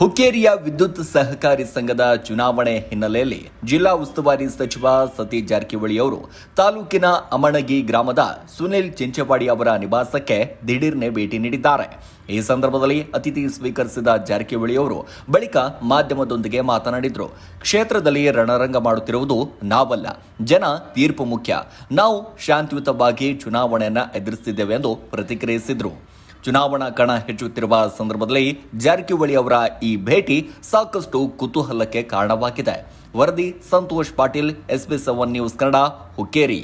ಹುಕ್ಕೇರಿಯ ವಿದ್ಯುತ್ ಸಹಕಾರಿ ಸಂಘದ ಚುನಾವಣೆ ಹಿನ್ನೆಲೆಯಲ್ಲಿ ಜಿಲ್ಲಾ ಉಸ್ತುವಾರಿ ಸಚಿವ ಸತೀಶ್ ಜಾರಕಿಹೊಳಿ ಅವರು ತಾಲೂಕಿನ ಅಮಣಗಿ ಗ್ರಾಮದ ಸುನಿಲ್ ಚಿಂಚವಾಡಿ ಅವರ ನಿವಾಸಕ್ಕೆ ದಿಢೀರ್ನೆ ಭೇಟಿ ನೀಡಿದ್ದಾರೆ. ಈ ಸಂದರ್ಭದಲ್ಲಿ ಅತಿಥಿ ಸ್ವೀಕರಿಸಿದ ಜಾರಕಿಹೊಳಿ ಅವರು ಬಳಿಕ ಮಾಧ್ಯಮದೊಂದಿಗೆ ಮಾತನಾಡಿದರು. ಕ್ಷೇತ್ರದಲ್ಲಿ ರಣರಂಗ ಮಾಡುತ್ತಿರುವುದು ನಾವಲ್ಲ, ಜನ ತೀರ್ಪು ಮುಖ್ಯ. ನಾವು ಶಾಂತಿಯುತವಾಗಿ ಚುನಾವಣೆಯನ್ನು ಎದುರಿಸಿದ್ದೇವೆ ಎಂದು ಪ್ರತಿಕ್ರಿಯಿಸಿದರು. ಚುನಾವಣಾ ಕಣ ಹೆಚ್ಚುತ್ತಿರುವ ಸಂದರ್ಭದಲ್ಲಿ ಜಾರಕಿಹೊಳಿ ಅವರ ಈ ಭೇಟಿ ಸಾಕಷ್ಟು ಕುತೂಹಲಕ್ಕೆ ಕಾರಣವಾಗಿದೆ. ವರದಿ, Santosh Patil S B seven news Kannada, Hukkeri.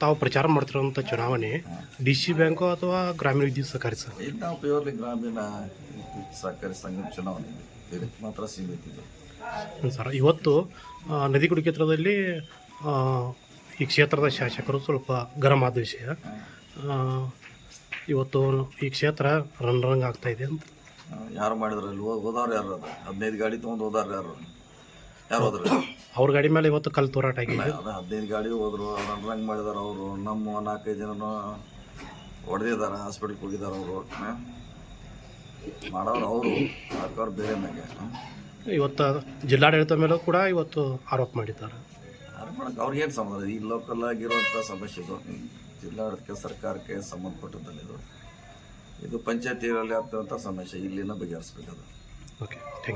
ತಾವು ಪ್ರಚಾರ ಮಾಡ್ತಿರೋಂಥ ಚುನಾವಣೆ ಡಿ ಸಿ ಬ್ಯಾಂಕು ಅಥವಾ ಗ್ರಾಮೀಣ ವಿದ್ಯುತ್ ಸಹಕಾರಿ ಸಂಘ ಇದು ನಾವು ಪ್ಯೂರ್ಲಿ ಗ್ರಾಮೀಣ ಸಹಕಾರಿ ಸಂಘದ ಚುನಾವಣೆ ಇದೆ. ಇದಕ್ಕೆ ಮಾತ್ರ ಸೀಮಿತ ಇದೆ ಹ್ಮ್ ಸರ್ ಇವತ್ತು ನದಿ ನದಿಗುಡಿ ಕ್ಷೇತ್ರದಲ್ಲಿ ಈ ಕ್ಷೇತ್ರದ ಶಾಸಕರು ಸ್ವಲ್ಪ ಗರಂ ಆದ ವಿಷಯ. ಇವತ್ತು ಈ ಕ್ಷೇತ್ರ ರಣರಂಗ ಆಗ್ತಾ ಇದೆ ಅಂತ. ಯಾರು ಮಾಡಿದ್ರು ಅಲ್ಲಿ? ಹೋದವ್ರು ಯಾರು ಅದು? ಹದಿನೈದು ಗಾಡಿ ತೊಗೊಂಡು ಹೋದಾರ ಯಾರು? ಯಾರು ಹೋದ್ರು? ಅವ್ರ ಗಾಡಿ ಮೇಲೆ ಇವತ್ತು ಕಲ್ಲು ತೋರಾಟ ಆಗಿದೆ. ಅದ ಹದಿನೈದು ಗಾಡಿ ಹೋದ್ರು ರನ್ ರಂಗ್ ಮಾಡಿದಾರ ಅವರು. ನಮ್ಮ ನಾಲ್ಕೈದು ಜನನು ಹೊಡೆದಿದ್ದಾರೆ ಹಾಸ್ಪಿಟ್ಲಿಗೆ ಹೋಗಿದ್ದಾರೆ ಅವರು. ಮಾಡೋರು ಅವರು ಹಾಕೋರು ಬೇರೆ ಮ್ಯಾಗೆ. ಇವತ್ತು ಜಿಲ್ಲಾಡಳಿತ ಮೇಲೂ ಕೂಡ ಇವತ್ತು ಆರೋಪ ಮಾಡಿದ್ದಾರೆ. ಅದು ಮಾಡಕ್ಕೆ ಅವ್ರಿಗೇನು ಸಂಬಂಧ? ಈ ಲೋಕಲ್ ಆಗಿರುವಂಥ ಸಮಸ್ಯೆ ಇದು. ಜಿಲ್ಲಾಡಳಿತಕ್ಕೆ ಸರ್ಕಾರಕ್ಕೆ ಸಂಬಂಧಪಟ್ಟದ್ದು ಇದು. ಇದು ಪಂಚಾಯತಿಗಳಲ್ಲಿ ಆಗ್ತಿರುವಂಥ ಸಮಸ್ಯೆ. ಇಲ್ಲಿನ ಬಗೆಹರಿಸ್ಬೇಕದು. Okay thank